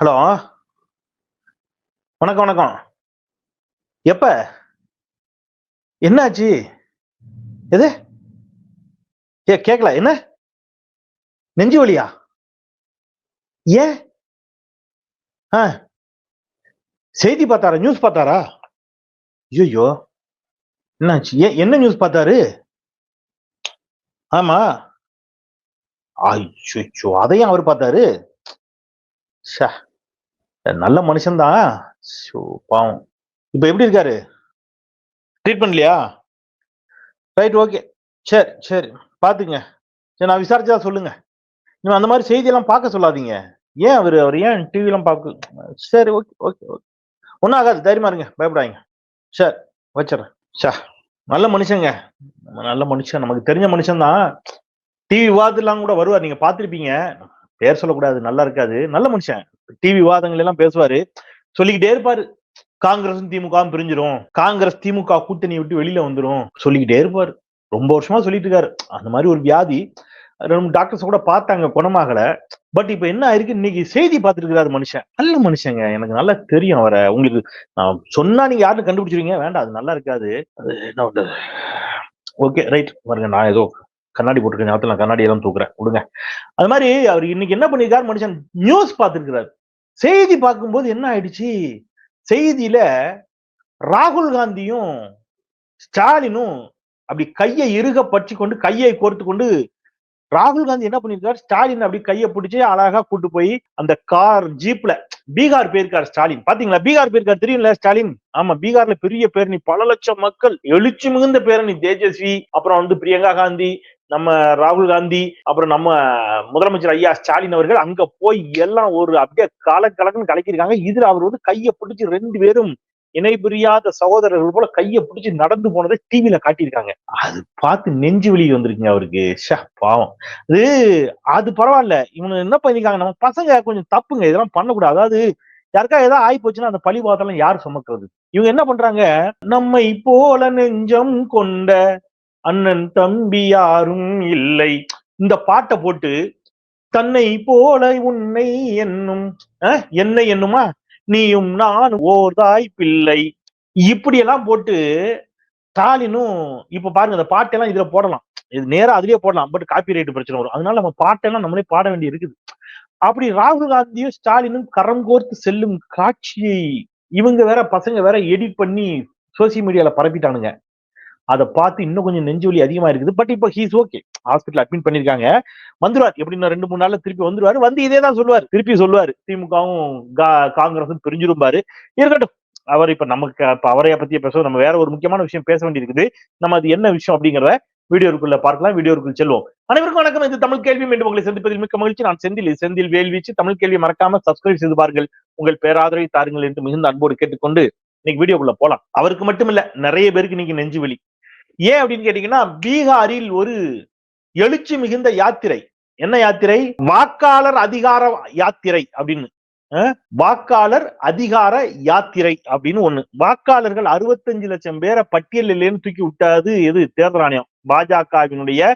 Hello. வணக்கம் வணக்கம். எப்ப? என்னாச்சு? எது? ஏ கேட்கல என்ன? நெஞ்சு வலியா? ஏன் ஆ. செய்தி பார்த்தாரா? நியூஸ் பார்த்தாரா? ஐயோ என்னாச்சு? ஏன் என்ன நியூஸ் பார்த்தாரு? ஆமா. ஐயோ அதையும் அவர் பார்த்தாரு? ஷா நல்ல மனுஷன்தான் ஷோ, பாவம். இப்ப எப்படி இருக்காரு? ட்ரீட்மெண்ட்லையா? Right okay. சரி சரி. பாத்துங்க சரி நான் விசாரிச்சா சொல்லுங்க. நீங்க அந்த மாதிரி செய்தியெல்லாம் பார்க்க சொல்லாதீங்க. ஏன் அவர் அவர் ஏன் டிவிலாம் பார்க்க சரி ஓகே ஓகே ஓகே. ஒன்றும் ஆகாது தைரியமா இருங்க பயப்படாதீங்க. சரி வச்சிடறேன். சா நல்ல மனுஷங்க. நம்ம நல்ல மனுஷன் நமக்கு தெரிஞ்ச மனுஷன் தான் டிவி விவாதத்துலாம் கூட வருவார் நீங்க பார்த்துருப்பீங்க. பேர் சொல்லக்கூடாது நல்லா இருக்காது. நல்ல மனுஷன். டிவி வாதங்கள் எல்லாம் பேசுவாரு. சொல்லிக்கிட்டே இருப்பாரு. காங்கிரஸ் திமுக பிரிஞ்சிரும். காங்கிரஸ் திமுக கூட்டணி விட்டு வெளியில வந்துரும். சொல்லிக்கிட்டே இருப்பாரு. ரொம்ப வருஷமா சொல்லிட்டு இருக்காரு. அந்த மாதிரி ஒரு வியாதி. ரெண்டு டாக்டர்ஸ் கூட பார்த்தாங்க குணமாகல. பட் இப்ப என்ன ஆயிருக்கு? இன்னைக்கு செய்தி பார்த்துட்டு மனுஷன். நல்ல மனுஷங்க. எனக்கு நல்லா தெரியும் அவரை. உங்களுக்கு நான் சொன்னா நீங்க யாருன்னு கண்டுபிடிச்சிருவீங்க. வேண்டாம் அது நல்லா இருக்காது. அது என்ன ஓகே ரைட் பாருங்க நான் ஏதோ கண்ணாடி போட்டுருக்க ஞாபகத்துல நான் கண்ணாடி எல்லாம் தூக்குறேன். விடுங்க அது மாதிரி அவர் இன்னைக்கு என்ன பண்ணிருக்காரு மனுஷன்? நியூஸ் பார்த்துருக்கிறார். செய்தி பார்க்கும்போது என்ன ஆயிடுச்சு? செய்தியில ராகுல் காந்தியும் ஸ்டாலினும் அப்படி கையை இறுக பற்றி கொண்டு கையை கோர்த்து கொண்டு ராகுல் காந்தி என்ன பண்ணிருக்காரு? ஸ்டாலின் அப்படி கையை பிடிச்சி அழகா கூட்டு போய் அந்த கார் ஜீப்ல பீகார் போயிருக்காரு ஸ்டாலின். பாத்தீங்களா? பீகார் போயிருக்காரு. தெரியும்ல ஸ்டாலின்? ஆமா பீகார்ல பெரிய பேரணி பல லட்சம் மக்கள் எழுச்சி மிகுந்த பேரணி தேஜஸ்வி அப்புறம் வந்து பிரியங்கா காந்தி நம்ம ராகுல் காந்தி அப்புறம் நம்ம முதலமைச்சர் ஐயா ஸ்டாலின் அவர்கள் அங்க போய் எல்லாம் ஒரு அப்படியே கலக்கலக்குன்னு கலக்கிருக்காங்க இதுல அவர் வந்து கையை பிடிச்சி ரெண்டு பேரும் இணை புரியாத சகோதரர்கள் போல கையை பிடிச்சி நடந்து போனதை டிவில காட்டியிருக்காங்க. அது பார்த்து நெஞ்சு வலி வந்திருக்குங்க அவருக்கு. ஷா பாவம். அது அது பரவாயில்ல. இவங்க என்ன பண்ணிருக்காங்க நம்ம பசங்க கொஞ்சம் தப்புங்க. இதெல்லாம் பண்ணக்கூடாது. அதாவது யாருக்கா ஏதாவது ஆகி போச்சுன்னா அந்த பழி பாத்தெல்லாம் யார் சுமக்கிறது? இவங்க என்ன பண்றாங்க? நம்மை போல நெஞ்சம் கொண்ட அண்ணன் தம்பி யாரும் இல்லை. இந்த பாட்டை போட்டு தன்னை போல உன்னை என்னும் என்னை என்னுமா? நீயும் நான் ஓர்தாய் பிள்ளை இப்படியெல்லாம் போட்டு ஸ்டாலினும் இப்ப பாருங்க இந்த பாட்டெல்லாம் இதுல போடலாம். இது நேரம் அதுலயே போடலாம் பட் காப்பி ரைட் பிரச்சனை வரும். அதனால நம்ம பாட்டெல்லாம் நம்மளே பாட வேண்டி இருக்குது. அப்படி ராகுல் காந்தியும் ஸ்டாலினும் கரம் கோர்த்து செல்லும் காட்சியை இவங்க வேற பசங்க வேற எடிட் பண்ணி சோசியல் மீடியால பரப்பிட்டானுங்க. அதை பார்த்து இன்னும் கொஞ்சம் நெஞ்சு வலி அதிகமா இருக்குது. பட் இப்போ ஹீஸ் ஓகே ஹாஸ்பிட்டல் அட்மிட் பண்ணிருக்காங்க. வந்துருவார். எப்படின்னா ரெண்டு மூணு நாள்ல திருப்பி வந்துருவாரு. வந்து இதே தான் சொல்லுவார். திருப்பி சொல்லுவார். திமுகவும் காங்கிரஸும் பிரிஞ்சிருப்பாரு இருக்கட்டும். அவர் இப்ப நமக்கு இப்ப அவரைய பத்தி பேசுவோம் நம்ம வேற ஒரு முக்கியமான விஷயம் பேச வேண்டியிருக்குது. நம்ம அது என்ன விஷயம் அப்படிங்கிறத வீடியோக்குள்ள பார்க்கலாம். வீடியோக்குள் செல்வோம். அனைவருக்கும் வணக்கம். இது தமிழ் கேள்வி. மீண்டும் உங்களை சந்திப்பதில் மிக்க மகிழ்ச்சி. நான் செந்தில். செந்தில் வேல்வீச்சு. தமிழ் கேள்வி மறக்காம சப்ஸ்கிரைப் செய்து பாருங்கள். உங்கள் பேராதரவை தாருங்கள் என்று மிகுந்த அன்போடு கேட்டுக்கொண்டு இன்னைக்கு வீடியோக்குள்ள போலாம். அவருக்கு மட்டும் இல்ல நிறைய பேருக்கு இன்னைக்கு நெஞ்சு வலி. ஏன் அப்படின்னு கேட்டீங்கன்னா பீகாரில் ஒரு எழுச்சி மிகுந்த யாத்திரை. என்ன யாத்திரை? வாக்காளர் அதிகார யாத்திரை அப்படின்னு. வாக்காளர் அதிகார யாத்திரை அப்படின்னு ஒண்ணு. வாக்காளர்கள் அறுபத்தஞ்சு லட்சம் பேரை பட்டியலிலேன்னு தூக்கி விட்டாது. எது? தேர்தல் ஆணையம். பாஜகவினுடைய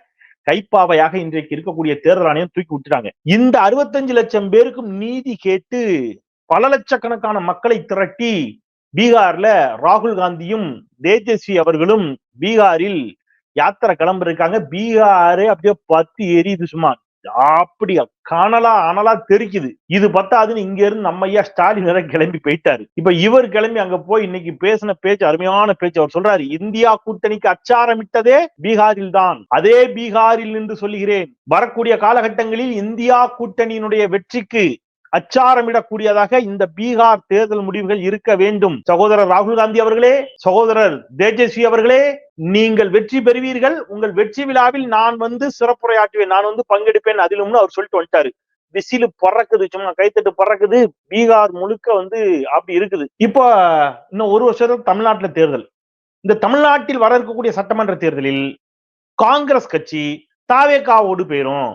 கைப்பாவையாக இன்றைக்கு இருக்கக்கூடிய தேர்தல் ஆணையம் தூக்கி விட்டுட்டாங்க. இந்த அறுபத்தஞ்சு லட்சம் பேருக்கும் நீதி கேட்டு பல லட்சக்கணக்கான மக்களை திரட்டி பீகார்ல ராகுல் காந்தியும் தேஜஸ்வி அவர்களும் பீகாரில் யாத்திரை கிளம்பிருக்காங்க. பீகாரே அப்படியே பத்து எரியுது சும்மா. அப்படியா? காணலா அனலா தெரிக்குது. இது பத்தாதுன்னு இங்க இருந்து நம்ம ஐயா ஸ்டாலின் வேற கிளம்பி போயிட்டாரு. இப்ப இவர் கிளம்பி அங்க போய் இன்னைக்கு பேசின பேச்சு அருமையான பேச்சு அவர் சொல்றாரு. இந்தியா கூட்டணிக்கு அச்சாரமிட்டதே பீகாரில் தான். அதே பீகாரில் என்று சொல்லுகிறேன். வரக்கூடிய காலகட்டங்களில் இந்தியா கூட்டணியினுடைய வெற்றிக்கு அச்சாரமிடக்கூடியதாக இந்த பீகார் தேர்தல் முடிவுகள் இருக்க வேண்டும். சகோதரர் ராகுல் காந்தி அவர்களே சகோதரர் தேஜஸ்வி அவர்களே நீங்கள் வெற்றி பெறுவீர்கள். உங்கள் வெற்றி விழாவில் நான் வந்து சிறப்புரையாற்றுவேன். நான் வந்து பங்கெடுப்பேன். அதிலும்னு அவர் சொல்லிட்டு வந்துட்டாரு. விசிலு பறக்குது சும்மா கைத்தட்டு பறக்குது. பீகார் முழுக்க வந்து அப்படி இருக்குது. இப்போ இன்னும் ஒரு வருஷம் தமிழ்நாட்டுல தேர்தல். இந்த தமிழ்நாட்டில் வர இருக்கக்கூடிய சட்டமன்ற தேர்தலில் காங்கிரஸ் கட்சி தாவேக்காவோடு போயிரும்.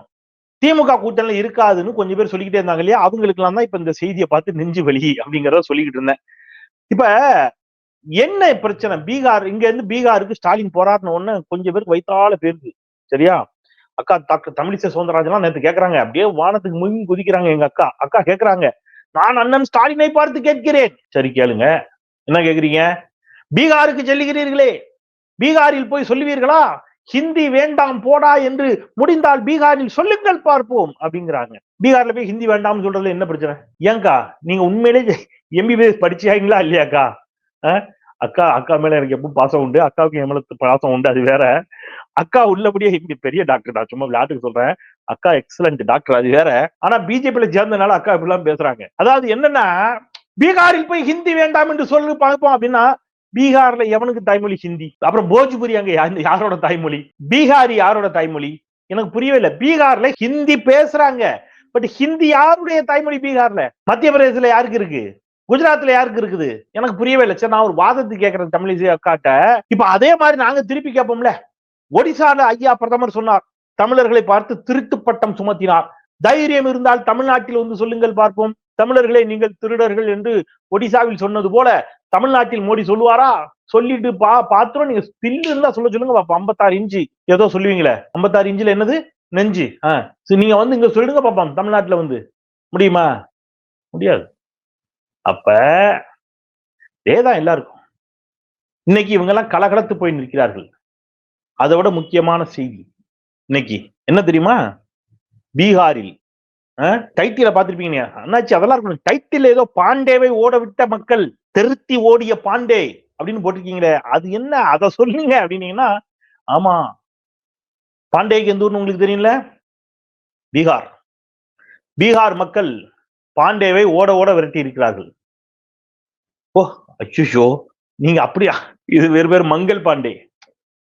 திமுக கூட்டணி இருக்காதுன்னு கொஞ்சம் பேர் சொல்லிக்கிட்டே இருந்தாங்க இல்லையா? அவங்களுக்கு எல்லாம் தான் இப்ப இந்த செய்தியை பார்த்து நெஞ்சு வலி அப்படிங்கிறத சொல்லிக்கிட்டு இருந்தேன். இப்ப என்ன பிரச்சனை? பீகார் இங்க இருந்து பீகாருக்கு ஸ்டாலின் போராடின ஒண்ணு கொஞ்சம் பேருக்கு வைத்தால பேருக்கு சரியா? அக்கா டாக்டர் தமிழிசை சவுந்தரராஜன்லாம் நேற்று கேட்கறாங்க அப்படியே வானத்துக்கு முங்கி குதிக்கிறாங்க எங்க அக்கா. அக்கா கேட்கறாங்க நான் அண்ணன் ஸ்டாலினை பார்த்து கேட்கிறேன். சரி கேளுங்க. என்ன கேக்குறீங்க? பீகாருக்கு செல்லுகிறீர்களே. பீகாரில் போய் சொல்லுவீர்களா? ஹிந்தி வேண்டாம் போடா என்று முடிந்தால் பீகாரில் சொல்லுங்கள் பார்ப்போம் அப்படிங்கிறாங்க. பீகார்ல போய் ஹிந்தி வேண்டாம்னு சொல்றதுல என்ன பிரச்சனை? ஏங்கா நீங்க உண்மையிலே எம்பிபிஎஸ் படிச்சாங்களா இல்லையாக்கா? அக்கா அக்கா மேல எனக்கு எப்பவும் பாசம் உண்டு. அக்காவுக்கு என் மேல பாசம் உண்டு அது வேற. அக்கா உள்ளபடியே ஹிந்தி பெரிய டாக்டர் நான் சும்மா விளையாட்டுக்கு சொல்றேன். அக்கா எக்ஸலண்ட் டாக்டர் அது வேற. ஆனா பிஜேபியில சேர்ந்தனால அக்கா இப்படிலாம் பேசுறாங்க. அதாவது என்னன்னா பீகாரில் போய் ஹிந்தி வேண்டாம் என்று சொல்லு பார்ப்போம் அப்படின்னா பீகார்ல எவனுக்கு தாய்மொழி ஹிந்தி? அப்புறம் போஜ்புரி அங்க யாரோட தாய்மொழி? பீகாரி யாரோட தாய்மொழி? எனக்கு புரியவே இல்லை. பீகார்ல ஹிந்தி பேசுறாங்க. பட் ஹிந்தி யாருடைய தாய்மொழி பீகார்ல? மத்திய பிரதேசத்துல யாருக்கு இருக்கு? குஜராத்ல யாருக்கு இருக்குது? எனக்கு புரியவே இல்லை. சார் நான் ஒரு வாதத்துக்கு கேட்கறேன் தமிழிசை அக்காட்ட. இப்ப அதே மாதிரி நாங்க திருப்பி கேட்போம்ல ஒடிசால ஐயா பிரதமர் சொன்னார். தமிழர்களை பார்த்து திருட்டு பட்டம் சுமத்தினார். தைரியம் இருந்தால் தமிழ்நாட்டில் வந்து சொல்லுங்கள் பார்ப்போம். தமிழர்களே நீங்கள் திருடர்கள் என்று ஒடிசாவில் சொன்னது போல தமிழ்நாட்டில் மோடி சொல்லுவாரா? சொல்லிட்டு பா பாத்திரம் நீங்க ஸ்டில் இருந்தா சொல்ல சொல்லுங்க. பாப்பா ஐம்பத்தாறு இன்ச்சு ஏதோ சொல்லுவீங்களே. ஐம்பத்தாறு இன்ச்சுல என்னது? நெஞ்சு. ஆஹ் சரி, நீங்க வந்து இங்க சொல்லுங்க பாப்பாம் தமிழ்நாட்டுல வந்து. முடியுமா? முடியாது. அப்ப இதேதான் எல்லாருக்கும். இன்னைக்கு இவங்க எல்லாம் கலகலத்து போய் நிற்கிறார்கள். அதை விட முக்கியமான செய்தி இன்னைக்கு. என்ன தெரியுமா? பீகாரில் டைத்தில பாத்திருப்பீங்க அண்ணாச்சி அதெல்லாம் இருக்கணும். டைத்தில ஏதோ பாண்டேவை ஓட விட்ட மக்கள் தெருத்தி ஓடிய பாண்டே அப்படின்னு போட்டிருக்கீங்களே அது என்ன? அதை சொல்லுங்க அப்படின்னீங்கன்னா ஆமா. பாண்டேக்கு எந்த ஊர்னு உங்களுக்கு தெரியல பீகார். பீகார் மக்கள் பாண்டேவை ஓட ஓட விரட்டி இருக்கிறார்கள். ஓ அச்சுஷோ நீங்க அப்படியா? இது வேறு பேர் மங்கள் பாண்டே.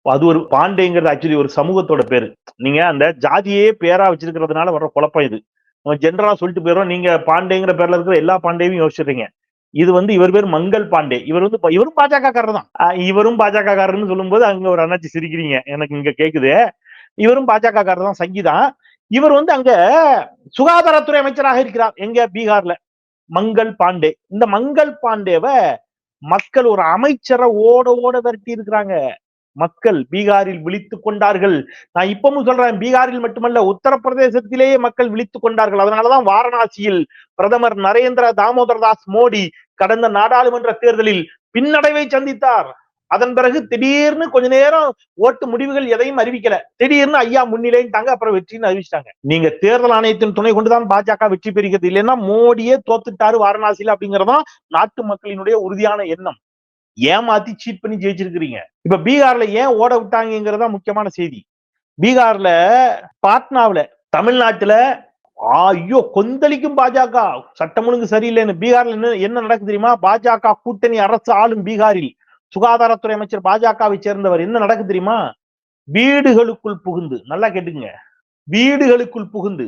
அது ஒரு பாண்டேங்கிறது ஆக்சுவலி ஒரு சமூகத்தோட பேரு. நீங்க அந்த ஜாதியே பேரா வச்சிருக்கிறதுனால வர்ற குழப்பம் இது. ஜென்ரலா சொல்லிட்டு போயிடும் நீங்க பாண்டேங்கிற பேர்ல இருக்கிற எல்லா பாண்டேவையும் யோசிச்சிருக்கீங்க இது வந்து இவர் பேர் மங்கள் பாண்டே. இவர் வந்து இவரும் பாஜக காரர் தான் இவரும் பாஜக காரர்னு சொல்லும்போது அங்க ஒரு அண்ணாச்சி சிரிக்கிறீங்க. எனக்கு இங்க கேக்குது. இவரும் பாஜக காரர் தான். சங்கீதான் இவர் வந்து அங்க சுகாதாரத்துறை அமைச்சராக இருக்கிறார் எங்க? பீகார்ல. மங்கள் பாண்டே. இந்த மங்கள் பாண்டேவை மக்கள் ஒரு அமைச்சரை ஓட ஓட விரட்டி இருக்கிறாங்க மக்கள் பீகாரில் விழித்துக் கொண்டார்கள். நான் இப்பவும் சொல்றேன் பீகாரில் மட்டுமல்ல உத்தரப்பிரதேசத்திலேயே மக்கள் விழித்துக் கொண்டார்கள். அதனாலதான் வாரணாசியில் பிரதமர் நரேந்திர தாமோதர் தாஸ் மோடி கடந்த நாடாளுமன்ற தேர்தலில் பின்னடைவை சந்தித்தார். அதன் பிறகு திடீர்னு கொஞ்ச நேரம் ஓட்டு முடிவுகள் எதையும் அறிவிக்கல. திடீர்னு ஐயா முன்னிலைன்ட்டாங்க அப்புறம் வெற்றின்னு அறிவிச்சிட்டாங்க. நீங்க தேர்தல் ஆணையத்தின் துணை கொண்டுதான் பாஜக வெற்றி பெறுகிறது. இல்லைன்னா மோடியே தோத்துட்டாரு வாரணாசியில அப்படிங்கறதான் நாட்டு மக்களினுடைய உறுதியான எண்ணம். ஏமாத்தி சீட் பண்ணி ஜெயிச்சிருக்கிறீங்க. இப்ப பீகார்ல ஏன் ஓட விட்டாங்கிறதா முக்கியமான செய்தி. பீகார்ல பாட்னாவுல தமிழ்நாட்டுல ஐயோ கொந்தளிக்கும் பாஜக. சட்டம் ஒழுங்கு சரியில்லைன்னு பீகார்ல என்ன என்ன நடக்குது தெரியுமா? பாஜக கூட்டணி அரசு ஆளும் பீகாரில். சுகாதாரத்துறை அமைச்சர் பாஜகவை சேர்ந்தவர் என்ன நடக்குது தெரியுமா? வீடுகளுக்குள் புகுந்து நல்லா கேட்டுங்க வீடுகளுக்குள் புகுந்து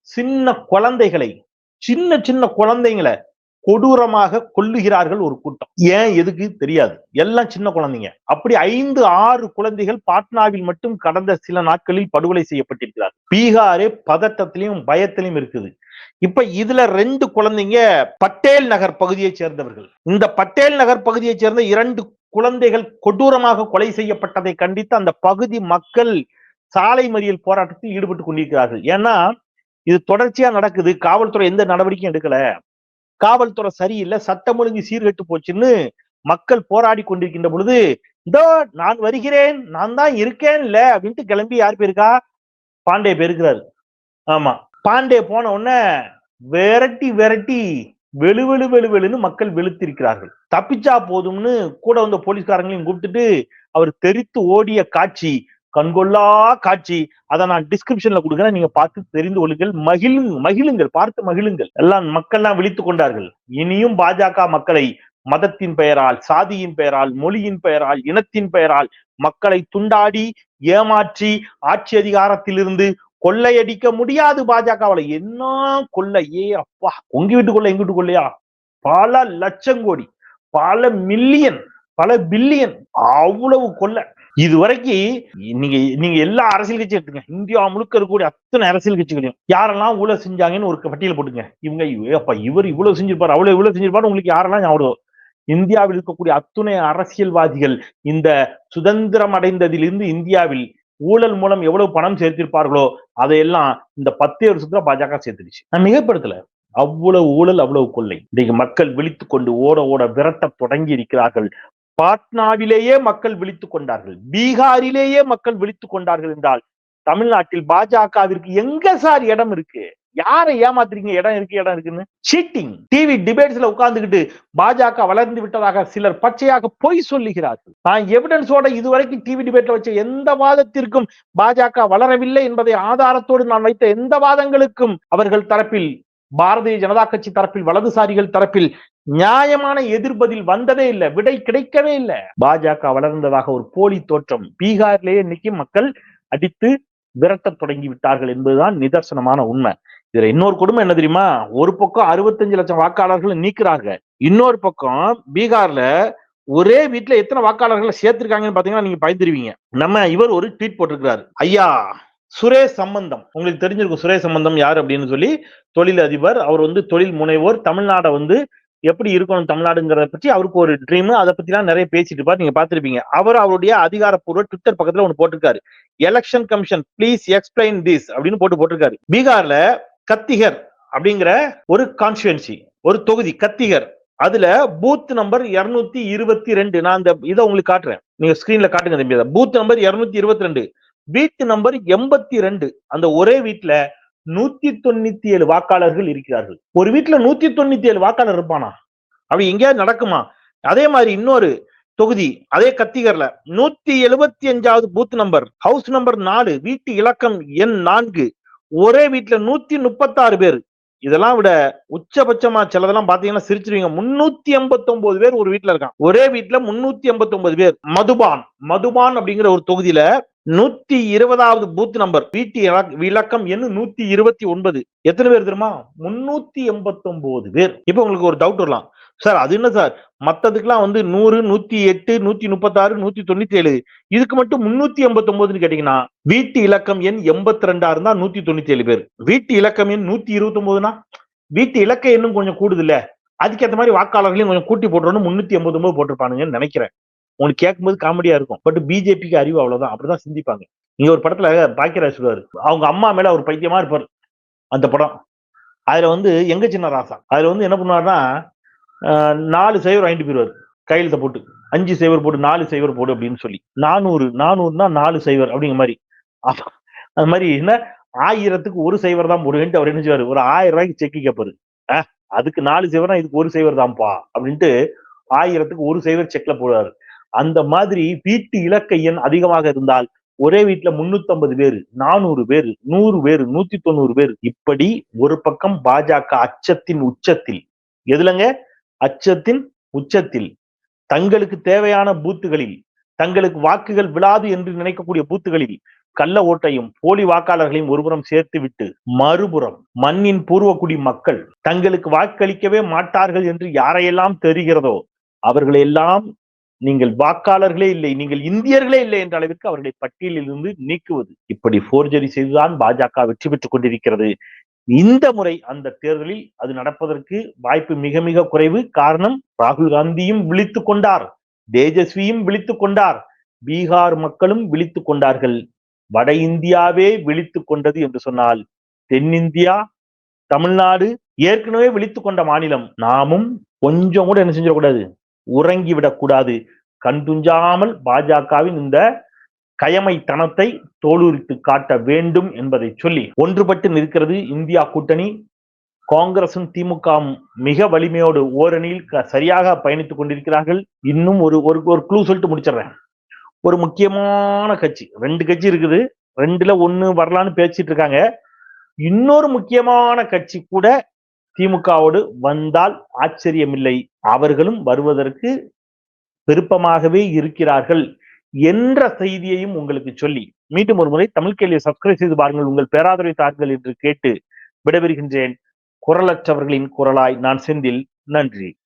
சின்ன குழந்தைகளை சின்ன சின்ன குழந்தைங்களை கொடூரமாக கொல்லுகிறார்கள் ஒரு கூட்டம். ஏன் எதுக்கு? தெரியாது. எல்லாம் சின்ன குழந்தைங்க. அப்படி ஐந்து ஆறு குழந்தைகள் பாட்னாவில் மட்டும் கடந்த சில நாட்களில் படுகொலை செய்யப்பட்டிருக்கிறார். பீகாரே பதட்டத்திலையும் பயத்திலையும் இருக்குது. இப்ப இதுல ரெண்டு குழந்தைங்க பட்டேல் நகர் பகுதியைச் சேர்ந்தவர்கள். இந்த பட்டேல் நகர் பகுதியைச் சேர்ந்த இரண்டு குழந்தைகள் கொடூரமாக கொலை செய்யப்பட்டதை கண்டித்து அந்த பகுதி மக்கள் சாலை மறியல் போராட்டத்தில் ஈடுபட்டு கொண்டிருக்கிறார்கள். ஏன்னா இது தொடர்ச்சியா நடக்குது. காவல்துறை எந்த நடவடிக்கையும் எடுக்கல. காவல்துறை சரியில்லை சட்டம் ஒழுங்கு சீர்கட்டு போச்சுன்னு மக்கள் போராடி கொண்டிருக்கின்ற பொழுது இதோ நான் வருகிறேன் நான் தான் இருக்கேன் இல்ல அப்படின்ட்டு கிளம்பி யார் போயிருக்கா? பாண்டே போயிருக்கிறாரு. ஆமா. பாண்டே போன உடனே விரட்டி விரட்டி வெளு வெளு வெளு வெளுன்னு மக்கள் வெளுத்திருக்கிறார்கள். தப்பிச்சா போதும்னு கூட வந்த போலீஸ்காரங்களையும் கூப்பிட்டுட்டு அவர் தெரித்து ஓடிய காட்சி கண்கொள்ளா காட்சி. அதை நான் டிஸ்கிரிப்ஷன்ல கொடுக்குறேன். நீங்க பார்த்து தெரிந்து கொள்ளுங்கள். மகிழுங்க மகிழுங்கள். பார்த்து மகிழுங்கள். எல்லாம் மக்கள்லாம் விழித்துக் கொண்டார்கள். இனியும் பாஜக மக்களை மதத்தின் பெயரால் சாதியின் பெயரால் மொழியின் பெயரால் இனத்தின் பெயரால் மக்களை துண்டாடி ஏமாற்றி ஆட்சி அதிகாரத்திலிருந்து கொள்ளையடிக்க முடியாது பாஜகவில் என்ன கொள்ளை? ஏ அப்பா. உங்க வீட்டுக்குள்ள எங்க வீட்டு கொள்ளையா? பல லட்சம் கோடி பல மில்லியன் பல பில்லியன் அவ்வளவு கொள்ளை. இது வரைக்கும் நீங்க நீங்க எல்லா அரசியல் கட்சியும் எடுத்துங்க இந்தியா முழுக்க இருக்கக்கூடிய அத்தனை அரசியல் கட்சிகளையும் யாரெல்லாம் ஊழல் செஞ்சாங்கன்னு ஒரு பட்டியல் போட்டுங்க இவங்க அப்பா இவர் இவ்வளவு செஞ்சிருப்பாரு அவ்வளவு இவ்வளவு செஞ்சிருப்பாரு உங்களுக்கு யாரெல்லாம் ஞாபகம் இந்தியாவில் இருக்கக்கூடிய அத்துணை அரசியல்வாதிகள் இந்த சுதந்திரம் அடைந்ததிலிருந்து இந்தியாவில் ஊழல் மூலம் எவ்வளவு பணம் சேர்த்திருப்பார்களோ அதையெல்லாம் இந்த பத்து வருஷத்துல பாஜக சேர்த்துடுச்சு. நான் மிகப்படுத்தல. அவ்வளவு ஊழல் அவ்வளவு கொள்ளை. இன்றைக்கு மக்கள் விழித்து கொண்டு ஓட ஓட விரட்ட தொடங்கி இருக்கிறார்கள். பாட்னாவிலேயே மக்கள் விழித்துக் கொண்டார்கள். பீகாரிலேயே மக்கள் விழித்துக் கொண்டார்கள் என்றால் தமிழ்நாட்டில் பாஜகவிற்கு எங்க சார் இடம் இருக்கு? யாரை ஏமாத்துறீங்க? இடம் இருக்கு இடம் இருக்குன்னு? சீட்டிங் டிவி டிபேட்ஸ்ல உட்கார்ந்துகிட்டு பாஜக வளர்ந்து விட்டதாக சிலர் பச்சையாக பொய் சொல்லுகிறார்கள். நான் எவிடன்ஸோட இதுவரைக்கும் டிவி டிபேட்ல வச்ச எந்த வாதத்திற்கும் பாஜக வளரவில்லை என்பதை ஆதாரத்தோடு நான் வைத்த எந்த வாதங்களுக்கும் அவர்கள் தரப்பில் பாரதிய ஜனதா கட்சி தரப்பில் வலதுசாரிகள் தரப்பில் நியாயமான எதிர்பதில் வந்ததே இல்லை விடை கிடைக்கவே இல்லை. பாஜக வளர்ந்ததாக ஒரு போலி தோற்றம் பீகார்லேயே இன்னைக்கு மக்கள் அடித்து விரட்டத் தொடங்கி விட்டார்கள் என்பதுதான் நிதர்சனமான உண்மை. இதுல இன்னொரு கொடுமை என்ன தெரியுமா? ஒரு பக்கம் அறுபத்தஞ்சு லட்சம் வாக்காளர்களை நீக்குறாங்க இன்னொரு பக்கம் பீகார்ல ஒரே வீட்டுல எத்தனை வாக்காளர்களை சேர்த்திருக்காங்கன்னு பாத்தீங்கன்னா நீங்க பயந்துருவீங்க. நம்ம இவர் ஒரு ட்வீட் போட்டிருக்கிறாரு. ஐயா சுரேஷ் சம்பந்தம். உங்களுக்கு தெரிஞ்சிருக்கும் சுரேஷ் சம்பந்தம் யார் அப்படின்னு சொல்லி தொழில் அதிபர் அவர் வந்து தொழில் முனைவோர் தமிழ்நாடை வந்து எப்படி இருக்கணும் தமிழ்நாடுங்கிறத பற்றி அவருக்கு ஒரு ட்ரீம் அதை பத்திலாம் நிறைய பேசிட்டு இருப்பார். நீங்க பார்த்துருப்பீங்க. அவர் அவருடைய அதிகாரப்பூர்வ ட்விட்டர் பக்கத்துல ஒன்று போட்டிருக்காரு. Election commission please explain this அப்படின்னு போட்டு போட்டிருக்காரு. பீகார்ல கத்திகர் அப்படிங்கிற ஒரு கான்ஸ்டுவன்சி ஒரு தொகுதி கத்திகர். அதுல பூத் நம்பர் இருநூத்தி இருபத்தி ரெண்டு. நான் அந்த இதை உங்களுக்கு காட்டுறேன். நீங்க ஸ்கிரீன்ல காட்டுங்க தம்பி பூத் நம்பர் இருநூத்தி இருபத்தி ரெண்டு. வீட்டு நம்பர் எண்பத்தி ரெண்டு. அந்த ஒரே வீட்டுல நூத்தி தொண்ணூத்தி ஏழு வாக்காளர்கள் இருக்கிறார்கள். ஒரு வீட்டுல நூத்தி தொண்ணூத்தி ஏழு வாக்காளர் இருப்பானா? அப்படி எங்கேயாவது நடக்குமா? அதே மாதிரி இன்னொரு தொகுதி அதே கத்திகர்ல நூத்தி எழுபத்தி அஞ்சாவது பூத் நம்பர் ஹவுஸ் நம்பர் நாலு வீட்டு இலக்கம் எண் நான்கு ஒரே வீட்டுல நூத்தி முப்பத்தாறு பேர். இதெல்லாம் விட உச்சபட்சமா சிலதெல்லாம் பாத்தீங்கன்னா சிரிச்சிருவீங்க. முன்னூத்தி எண்பத்தி ஒன்பது பேர் ஒரு வீட்டுல இருக்கான் ஒரே வீட்டுல முன்னூத்தி எண்பத்தி ஒன்பது பேர். மதுபான் மதுபான் அப்படிங்கிற ஒரு தொகுதியில நூத்தி இருபதாவது பூத் நம்பர் வீட்டு விளக்கம் என்ன நூத்தி இருபத்தி ஒன்பது. எத்தனை பேர் தெரியுமா? முன்னூத்தி எண்பத்தி ஒன்பது பேர். இப்ப உங்களுக்கு ஒரு டவுட் வரலாம். சார் அது என்ன சார் மத்ததுக்கெல்லாம் வந்து நூறு நூத்தி எட்டு நூத்தி முப்பத்தாறு நூத்தி தொண்ணூத்தி ஏழு இதுக்கு மட்டும் முன்னூத்தி எண்பத்தி ஒன்பதுன்னு கேட்டீங்கன்னா வீட்டு இலக்கம் எண் எண்பத்தி ரெண்டா இருந்தா நூத்தி தொண்ணூத்தி ஏழு பேர். வீட்டு இலக்கம் எண் நூத்தி இருபத்தி ஒன்பதுனா வீட்டு இலக்க எண்ணும் கொஞ்சம் கூடுது இல்ல அதுக்கேற்ற மாதிரி வாக்காளர்களையும் கொஞ்சம் கூட்டி போட்டுறோம்னு முன்னூத்தி எண்பது ஒன்பது போட்டிருப்பானுங்கன்னு நினைக்கிறேன். உனக்கு கேட்கும்போது காமெடியா இருக்கும். பட் பிஜேபிக்கு அறிவு அவ்வளவுதான். அப்படிதான் சிந்திப்பாங்க. நீங்க ஒரு படத்துல பாக்கியராஜ் சொல்லுவாரு. அவங்க அம்மா மேல ஒரு பைத்தியமா இருப்பார் அந்த படம். அதுல வந்து எங்க சின்ன ராசா? அதுல வந்து என்ன பண்ணுவாருன்னா நாலு சைவர் வாங்கிட்டு போயிடுவார் கையெழுத்த போட்டு. அஞ்சு சைவர் போட்டு நாலு சைவர் போடு அப்படின்னு சொல்லி. நானூறு நானூறுனா நாலு சைவர் அப்படிங்கிற மாதிரி. அது மாதிரி என்ன? ஆயிரத்துக்கு ஒரு சைவர் தான் போடுவேன்ட்டு அவர் என்ன செய்வாரு? ஒரு ஆயிரம் ரூபாய்க்கு செக்கு கேட்பாரு. அதுக்கு நாலு சைவர்னா இதுக்கு ஒரு சைவர் தான்ப்பா அப்படின்ட்டு ஆயிரத்துக்கு ஒரு சைவர் செக்ல போடுவாரு. அந்த மாதிரி வீட்டு இலக்க எண் அதிகமாக இருந்தால் ஒரே வீட்டுல முன்னூத்தி ஐம்பது பேர் நானூறு பேர் நூறு பேர் நூத்தி தொண்ணூறு பேர். இப்படி ஒரு பக்கம் பாஜக அச்சத்தின் உச்சத்தில். எதுலங்க? அச்சத்தின் உச்சத்தில். தங்களுக்கு தேவையான பூத்துகளில் தங்களுக்கு வாக்குகள் விழாது என்று நினைக்கக்கூடிய பூத்துகளில் கள்ள ஓட்டையும் போலி வாக்காளர்களையும் ஒருபுறம் சேர்த்து விட்டு மறுபுறம் மண்ணின் பூர்வக்குடி மக்கள் தங்களுக்கு வாக்களிக்கவே மாட்டார்கள் என்று யாரையெல்லாம் தெரிகிறதோ அவர்களையெல்லாம் நீங்கள் வாக்காளர்களே இல்லை நீங்கள் இந்தியர்களே இல்லை என்ற அளவிற்கு அவர்களை பட்டியலில் இருந்து நீக்குவது. இப்படி போர்ஜரி செய்துதான் பாஜக வெற்றி பெற்றுக் கொண்டிருக்கிறது. இந்த முறை அந்த தேர்தலில் அது நடப்பதற்கு வாய்ப்பு மிக மிக குறைவு. காரணம் ராகுல் காந்தியும் விழித்துக் கொண்டார். தேஜஸ்வியும் விழித்துக் கொண்டார். பீகார் மக்களும் விழித்துக் கொண்டார்கள். வட இந்தியாவே விழித்துக் கொண்டது என்று சொன்னால் தென்னிந்தியா தமிழ்நாடு ஏற்கனவே விழித்துக் கொண்ட மாநிலம். நாமும் கொஞ்சம் கூட என்ன செஞ்சிடக்கூடாது உறங்கிவிடக்கூடாது. கண்டுஞ்சாமல் பாஜகவின் இந்த கயமைத்தனத்தை தோலுரித்து காட்ட வேண்டும் என்பதை சொல்லி ஒன்றுபட்டு நிற்கிறது இந்தியா கூட்டணி. காங்கிரசும் திமுக மிக வலிமையோடு ஓரணியில் சரியாக பயணித்துக் கொண்டிருக்கிறார்கள். இன்னும் ஒரு ஒரு ஒரு க்ளூ சொல்லிட்டு முடிச்சிடுறேன். ஒரு முக்கியமான கட்சி ரெண்டு கட்சி இருக்குது. ரெண்டுல ஒன்று வரலான்னு பேசிட்டு இருக்காங்க. இன்னொரு முக்கியமான கட்சி கூட திமுகவோடு வந்தால் ஆச்சரியமில்லை. அவர்களும் வருவதற்கு விருப்பமாகவே இருக்கிறார்கள் என்ற செய்தியையும் உங்களுக்கு சொல்லி மீண்டும் ஒரு முறை தமிழ் கேள்வியை சப்ஸ்கிரைப் செய்து பாருங்கள். உங்கள் பேராதரவை தாருங்கள் என்று கேட்டு விடைபெறுகின்றேன். குரலற்றவர்களின் குரலாய் நான் செந்தில். நன்றி.